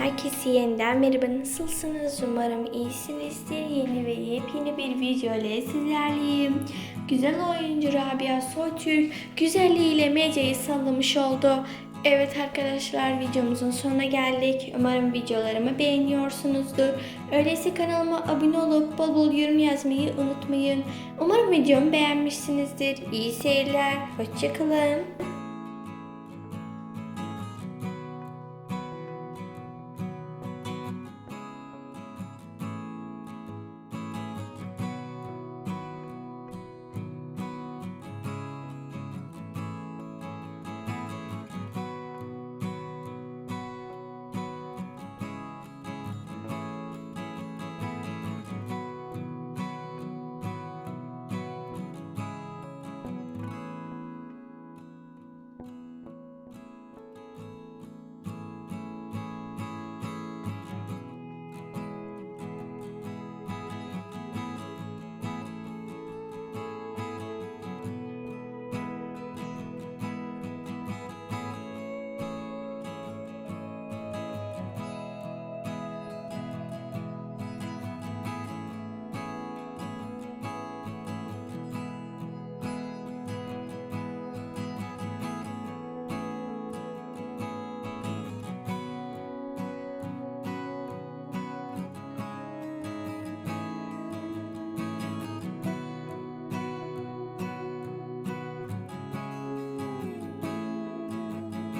Herkese yeniden merhaba nasılsınız? Umarım iyisinizdir. Yeni ve yepyeni bir video ile sizlerleyim. Güzel oyuncu Rabia Soytürk güzelliğiyle medyayı sallamış oldu. Evet arkadaşlar videomuzun sonuna geldik. Umarım videolarımı beğeniyorsunuzdur. Öyleyse kanalıma abone olup bol bol yorum yazmayı unutmayın. Umarım videomu beğenmişsinizdir. İyi seyirler. Hoşçakalın.